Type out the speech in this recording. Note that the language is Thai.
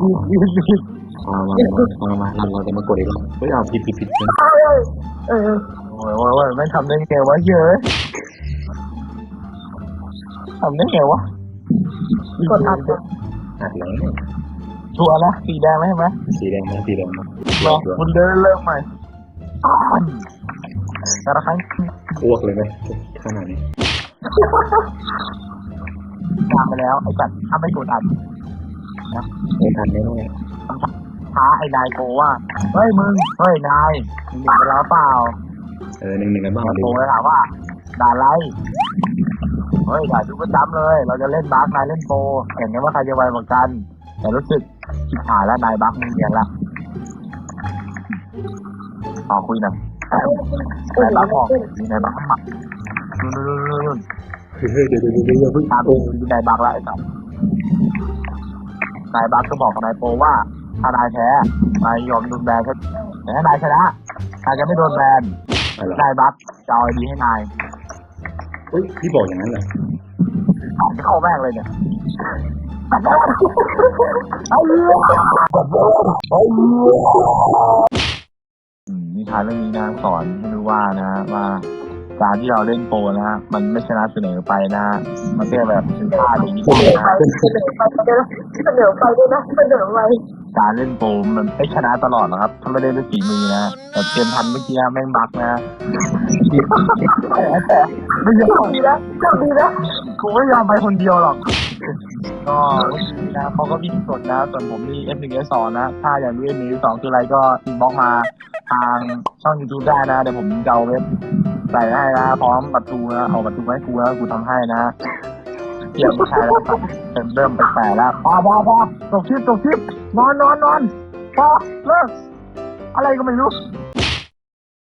มามามามาเราจะมากดอีกแล้วเฮ้ยเอาผิดผิดผิดเออโอ้ยโอ้ยโอ้ยไม่ทำได้ไงวะเยอะทำได้ไงวะกดอัดอัดแล้วชัวร์นะสีแดงไหมไหมสีแดงนะสีแดงนะรอคุณเดินเริ่มใหม่อ้าวแต่ละครั้งอ้วกเลยไหมขนาดนี้ตามไปแล้วไอ้จัดถ้าไม่กดอัด ไม่ทันแน่แน่ท้าไอ้นายโกว่าเฮ้ยมึงเฮ้ยนายมึงหนีไปแล้วเปล่าเออหนึ่งหนึ่งกันบ้างโกดิเลยถามว่า ด่าอะไรเฮ้ยด่าดูประจำเลย เราจะเล่นบาสนายเล่นโปรเห็นกันว่าใครจะไวกว่ากัน แต่รู้สึกชิบหายแล้วนายบักมึงเรียนละขอคุยหน่อยนายบักออกนายบักหมักนู่นนู่นนู่นนู่นเฮ้ยเดี๋ยวเดี๋ยวเดี๋ยวเดี๋ยวเพิ่งตามโอ้ดูนายบักแล้วไอ้สัส นายบักก็บอกกับนายโปว่า ถ้านายแพ้นายยอมโดนแบนแต่ถ้านายชนะนายจะไม่โดนแบนอะไรนายบักจะเอาไอดีให้นายเฮ้ยพี่บอกอย่างนั้นเหรอออกเข้าแม่งเลยเนี่ยเอาเรื่องเอาเรื่องนิทานเรื่องนี้นะสอนให้รู้ว่านะว่า การที่เราเล่นโปรนะมันไม่ชนะเสนอไปนะมันแค่แบบเป็นท่าอย่างนี้เสนอนะไปเสนอไปด้วยนะเสนอไปด้วยนะเสนอไปการเล่นโปรมันไม่ชนะตลอดหรอกครับถ้าไม่ได้ด้วยฝีมือนะแต่เกมพันเมื่อกี้แม่งบักนะไม่ยอมดีนะโชคดีนะกูไม่ยอมไปคนเดียวหรอก ก็เมื่อกี้นะเขาก็วิ่งสดนะส่วนผมมี F1 S2 นะ ถ้าอย่ากรู้ F1 S2 คืออะไรก็อินบ็อกมาทางช่อง YouTube ได้นะ เดี๋ยวผมจะเอาเว็บใส่ให้นะ พร้อมประตูนะ เอาประตูมาให้กูแล้วกูทำให้นะเตรียมใช้แล้วครับเป็นเริ่มไปแปลแล้วพอพอพอตกชิปตกชิปนอนนอนนอนพอเลิกอะไรก็ไม่รู้